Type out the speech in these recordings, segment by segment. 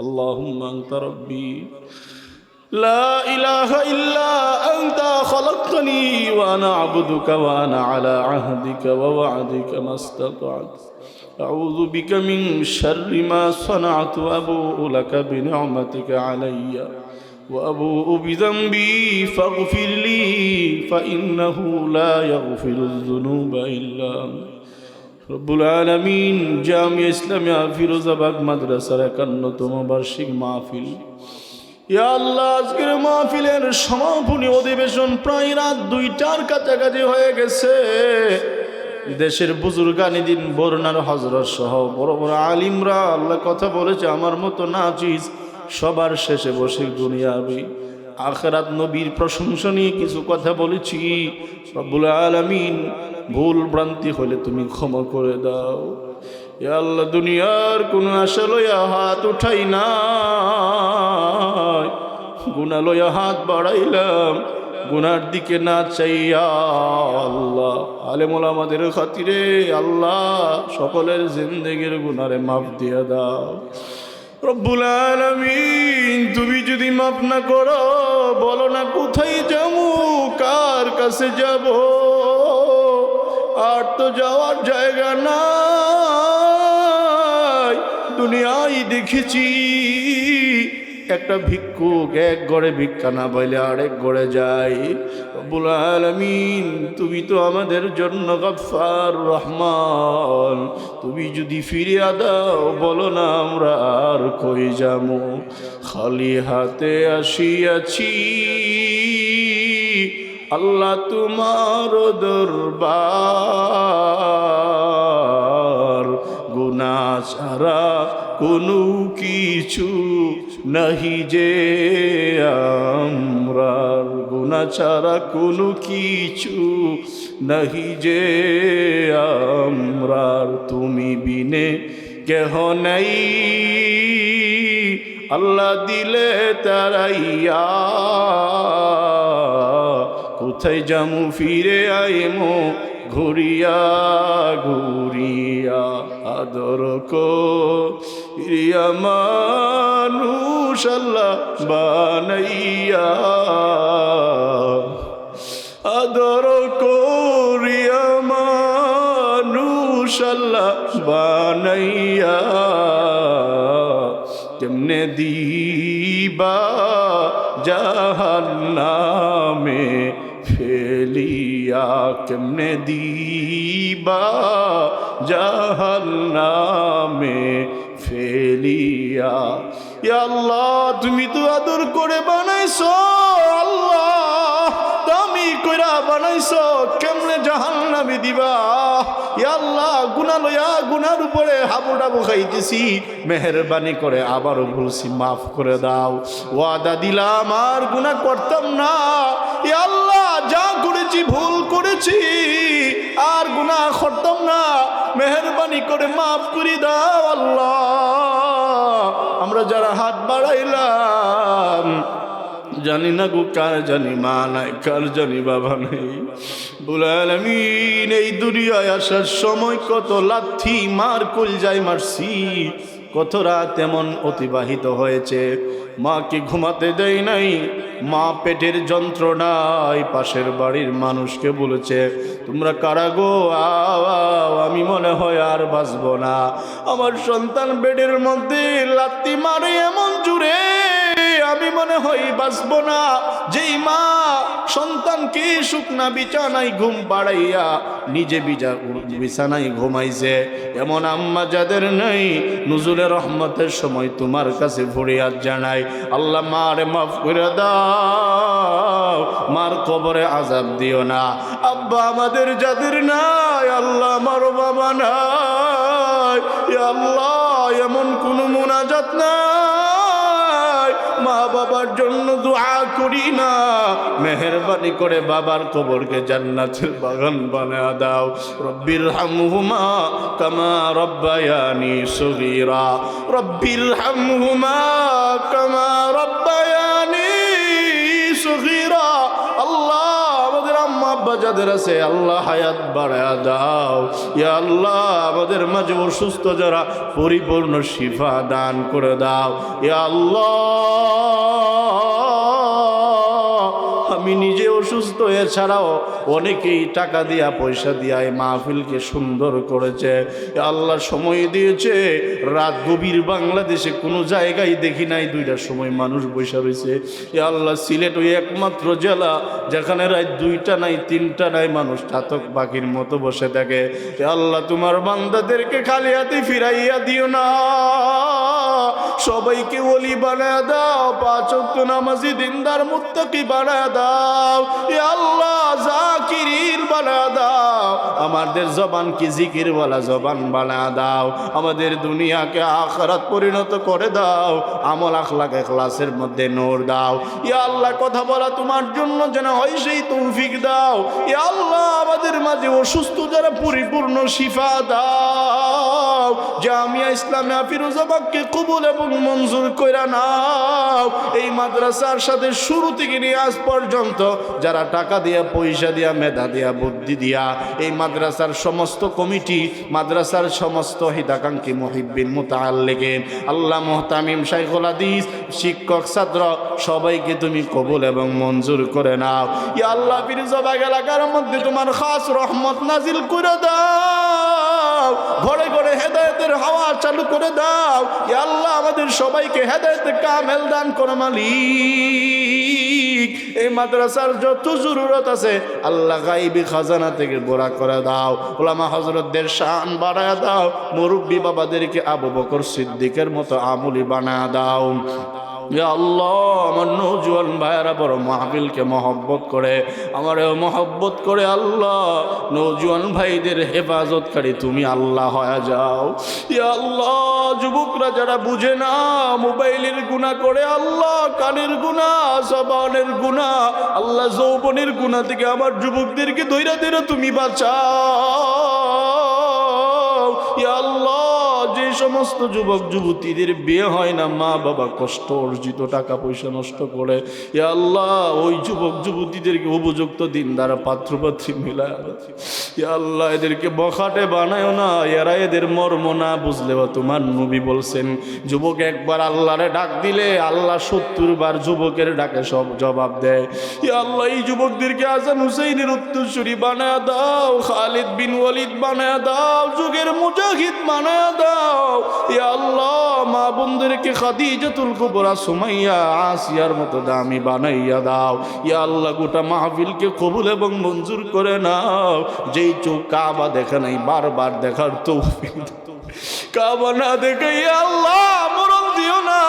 اللهم أنت ربي. لا إله إلا أنت خلقتني وأنا عبدك وأنا على عهدك ووعدك ما استطعت. أعوذ بك من شر ما صنعت وأبوء لك بنعمتك علي وأبوء بذنبي فاغفر لي فإنه لا يغفر الذنوب إلا أنت. রব্বুল আলমিন জামিয়া ইসলামিয়া ফিরোজাবাগ মাদ্রাসার একান্নতম বার্ষিক মাহফিল। ইয়া আল্লাহ, আজকের মাহফিলের সমাপনী অধিবেশন প্রায় রাত দুইটার কাছাকাছি হয়ে গেছে। দেশের বুজুর্গানি দিন বরুণার হজরত সহ বড় বড় আলিমরা আল্লাহ কথা বলেছে, আমার মতো নাচিস সবার শেষে বসে দুনিয়াবি। আখরাত নবীর প্রশংসা নিয়ে কিছু কথা বলেছি। রব্বুল আলামিন ভুল ভ্রান্তি হলে তুমি ক্ষমা করে দাও। আল্লাহ, দুনিয়ার কোনো আশা লয়া হাত উঠাই না গুনা লয়া হাত বাড়াইলাম। গুনার দিকে না চাইয়া আল্লাহ। আলেমুল আমাদের খাতিরে আল্লাহ সকলের জিন্দেগির গুনারে মাফ দিয়া দাও। রব্বুল আলমিন, তুমি যদি মাপ না করো, বলো না কোথায় যাব, কার কাছে যাব? আর তো যাওয়ার জায়গা না দুনিয়ায় দেখেছি। একটা ভিক্ষুক, এক গড়ে ভিক্ষা না পাইলে আরেক গড়ে যাই। রব্বুল তুমি তো আমাদের জন্য গফার রহমান। তুমি যদি ফিরিয়া দাও, বলো না আমরা আর কই যাব। খালি হাতে আসিয়াছি। আল্লাহ তোমার দরবার। গুনা ছাড়া কোনো কিছু নাহি যে আমরার গুনা ছাড়া কোনো কিছু। নাহি যে আমরার তুমি বিনে কেহ নাই। আল্লাহ দিলে তারাইয়া, কোথায় যামু ফিরে আইমো ঘুরিয়া ঘুরিয়া আদর কো রিয়া মানুষ আল্লাহ বানাইয়া। আদর করিয়া মানুষ আল্লাহ বানাইয়া। কেমনে দিবা জাহান্নামে ফেলিয়া কেমনে দিবা জাহান্নামে ফেলিয়া। আল্লাহ, তুমি তো আদর করে বানাইছো, আল্লাহ, দামি কইরা বানাইছ, কেমনে জাহান্নামে দিবা? আল্লাহ, গুনাহ লইয়া গুনার উপরে হাবু ডাবু খাইতেছি, মেহরবানি করে আবারও বলছি, মাফ করে দাও। ওয়াদা দিলাম, আর গুনাহ করতাম না। আল্লাহ, যা করেছি, ভুল করেছি, আর গুনাহ করতাম না। মেহরবানি করে মাফ করে দাও আল্লাহ। আমরা যারা হাত বাড়াইলাম, জানি না গো কার জানি মা নাই, কার জানি বাবা নেই। বুলালামিন এই দুনিয়ায় আসার সময় কত লাথি মার কল যাই মারছি, কত রাত এমন অতিবাহিত হয়েছে। মাকে ঘুমাতে দেয় নাই। মা পেটের যন্ত্রণায় পাশের বাড়ির মানুষকে বলেছে, তোমরা কারা গো? আমি মনে হয় আর বাঁচব না। আমার সন্তান বেডের মধ্যে লাত্তি মারে এমন জুড়ে আমি মনে হয় বাঁচবো না। যেই মা সন্তানকে শুকনা বিছানায় ঘুম পাড়াইয়া নিজে বিজা বিছানায় ঘুমাইছে। এমন আম্মা যাদের নেই নুজুলের রহমতের সময় তোমার কাছে ফরিয়াদ জানাই। আল্লাহ মারে মাফ করে দাও, মার কবরে আজাব দিও না। আব্বা আমাদের যাদের নাই, আল্লাহ আমার বাবা নাই। আল্লাহ, এমন কোনো মোনাজাত নাই। মা বাবার জন্য দোয়া করি না। মেহরবানি করে বাবার কবরকে জান্নাতের বাগান বানা দাও। রব্বির হামহুমা কামা রব্বায়ানি সগীরা। রব্বির হামহুমা কামা রব্বায়ানি যাদের আছে, আল্লাহ হায়াত বাড়া দাও। ইয়া আল্লাহ, আমাদের মাঝে অসুস্থ যারা পরিপূর্ণ শিফা দান করে দাও। ইয়া আল্লাহ, আমি নিজে অসুস্থ, এছাড়াও অনেকেই টাকা দিয়া, পয়সা দিয়া এই মাহফিলকে সুন্দর করেছে। আল্লাহ সময় দিয়েছে, রাত গভীর বাংলাদেশে কোনো জায়গায় দেখি নাই, দুইটার সময় মানুষ বসে রয়েছে। এ আল্লাহ সিলেট ওই একমাত্র জেলা যেখানে রাত দুইটা নাই, তিনটা নাই মানুষ চাতক পাখির মতো বসে থাকে। এ আল্লাহ তোমার বান্দাদেরকে খালি হাতে ফিরাইয়া দিও না। সবাইকে ওলি বানায় দাও পাঁচ ওয়াক্ত নামাজি দিনদার মুত্তাকি বানায় দাও। আল্লাহ আমাদের জবান কি জিকির বলা জবান বানা দাও। আমাদের দুনিয়াকে আখরাত পরিণত করে দাও। আমল আখলাক এখলাসের মধ্যে নূর দাও। ইয়া আল্লাহ, কথা বলা তোমার জন্য যেন হয় সেই তৌফিক দাও। ইয়া আল্লাহ, আমাদের মাঝে অসুস্থ যারা পরিপূর্ণ শিফা দাও। জামিয়া ইসলামে ফিরোজাবাগকে কবুল এবং মঞ্জুর কইরা নাও। এই মাদ্রাসার সাথে শুরু থেকে নিয়ে আজ পর্যন্ত যারা টাকা দিয়া, পয়সা দিয়া, মেধা দিয়া, বুদ্ধি দিয়া এই মাদ্রাসার সমস্ত কমিটি, মাদ্রাসার সমস্ত হিতাকাঙ্ক্ষী মহিবিন মোতাল্লেকেন আল্লাহ মোহতামিম শাইখুল হাদিস, শিক্ষক, ছাত্র, সবাইকে তুমি কবুল এবং মঞ্জুর করে নাও। ইয়া আল্লাহ ফিরোজাবাগ এলাকার মধ্যে তোমার খাস রহমত নাজিল করে দাও। ঘরে ঘরে হেদায়তের হাওয়া চালু করে দাও। ইয়া আল্লাহ, আমাদের সবাইকে হেদায়তের কামেল দান করো মালিক। এই মাদ্রাসার যত জরুরত আছে, আল্লাহ গাইবি খাজানা থেকে গোড়া করে দাও। ওলামা হজরতদের শান বাড়ায় দাও। মুরব্বী বাবাদেরকে আবু বকর সিদ্দিকের মতো আমুলি বানায় দাও। ইয়া আল্লাহ, আমার নৌজওয়ান ভাইয়েরা বড় মাহবিলকে মহব্বত করে, আমার মহব্বত করে আল্লাহ, নৌজওয়ান ভাইদের হেফাজতকারী তুমি আল্লাহ হয়ে যাও। ইয়া আল্লাহ, যুবকরা যারা বুঝে না, মোবাইলের গুণা করে আল্লাহ, কানের গুণা জবানের গুণা আল্লাহ যৌবনের গুণা থেকে আমার যুবকদেরকে ধৈরা ধৈরা তুমি বাঁচাও। যে সমস্ত যুবক, যুবতীদের বিয়ে হয় না, মা বাবা কষ্ট, অর্জিত টাকা পয়সা নষ্ট করে। ইয়া আল্লাহ, ওই যুবক, যুবতীদেরকে উপযুক্ত দিন দ্বারা পাত্রপাত্রী মিলায় ইয়া আল্লাহ, এদেরকে বখাটে বানায় না। এরা এদের মর্ম না বুঝলে বা তোমার নবী বলছেন, যুবক একবার আল্লাহরে ডাক দিলে আল্লাহ সত্তর বার যুবকের ডাকে সব জবাব দেয়। ইয়া আল্লাহ, এই যুবকদেরকে আজান হুসেইনের উত্তরসূরি বানায় দাও, খালিদ বিন ওয়ালিদ বানায় দাও, যুগের মুজাহিদ বানায় দাও। আল্লাহ, মা বোনদেরকে খাদিজাতুল কুবরা, সুমাইয়া, আসিয়ার মতো দামি বানাইয়া দাও। ইয়া আল্লাহ, গোটা মাহফিলকে কবুল এবং মঞ্জুর করে নাও। যেই চোখ কাবা দেখে নাই, বারবার দেখার তৌফিক। কাবা না দেখে আল্লাহ, মরণ দিও না।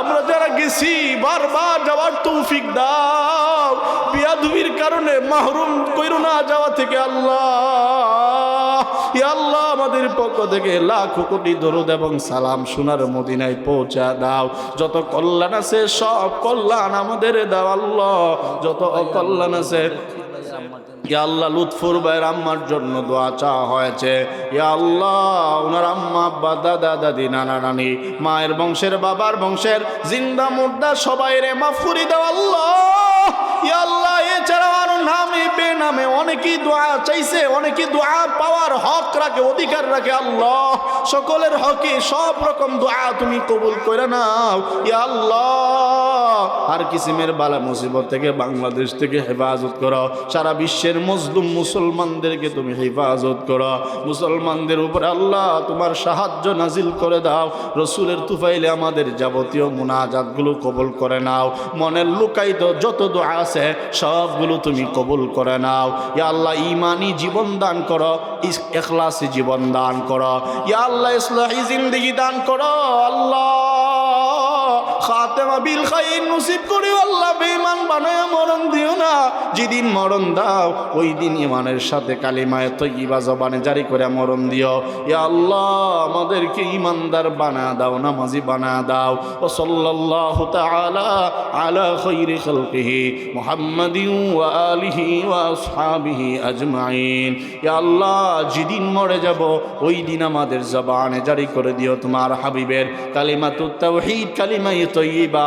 আমরা যারা গেছি, বারবার যাওয়ার তৌফিক দাও। বিয়াদুবির কারণে মাহরুম কইরো না যাওয়া থেকে আল্লাহ। আল্লাহ, আমাদের পক্ষ থেকে লাখ কোটি দরুদ এবং সালাম সোনার মদিনায় পৌঁছা দাও। যত কল্যাণ আছে, সব কল্যাণ আমাদের দাও আল্লাহ। যত অকল্যাণ আছে আল্লাহ, লুৎফুর ভাইয়ের আম্মার জন্য দোয়া হয়েছে। আল্লাহ আম্মা, আব্বা, দাদা, দাদি, নানা, নানি, মায়ের বংশের, বাবার বংশের, জিন্দা, মুর্দা সবাই রে মাফুরি দাও আল্লাহ। নামে, বেনামে অনেকেই দোয়া চাইছে অনেকেই দোয়া পাওয়ার হক রাখে, অধিকার রাখে আল্লাহ। সকলের হকে সব রকম দোয়া তুমি কবুল করে নাও, ইয়া আল্লাহ। আর কিসিমের বালা মুসিবত থেকে বাংলাদেশ থেকে হেফাজত করো, সারা বিশ্বের মজলুম মুসলমানদেরকে তুমি হেফাজত করো। মুসলমানদের উপরে আল্লাহ তোমার সাহায্য নাজিল করে দাও, রসুলের তুফাইলে আমাদের যাবতীয় মুনাজাতগুলো কবুল করে নাও। মনের লুকাইত যত দোয়া আছে, সবগুলো তুমি কবুল করে নাও। ইয়া আল্লাহ ইমানি জীবন দান করো এখলাসি জীবন দান করো। ইয়া আল্লাহ, ইসলাহি জিন্দিগি দান করো। আল্লাহ। বিল খাইর নসিব করি আল্লাহ বেঈমান বানায় মরণ দিও না। যেদিন মরণ দাও, ওই দিন ইমানের সাথে কালিমায় তৈবা জবানে জারি করে মরণ দিও। ইয়া আল্লাহ, আমাদেরকে ইমানদার বানা দাও, নামাজি বানা দাও। ও সাল্লাল্লাহু তাআলা আলা খাইরি খালকিহি মুহাম্মাদিন আলিহি ওয়া আজমাইন। ইয়া আল্লাহ, যেদিন মরে যাব, ওই দিন আমাদের জবানে জারি করে দিও তোমার হাবিবের কালিমা কালিমাতুত তাওহীদ, কালিমায়ে তৈবা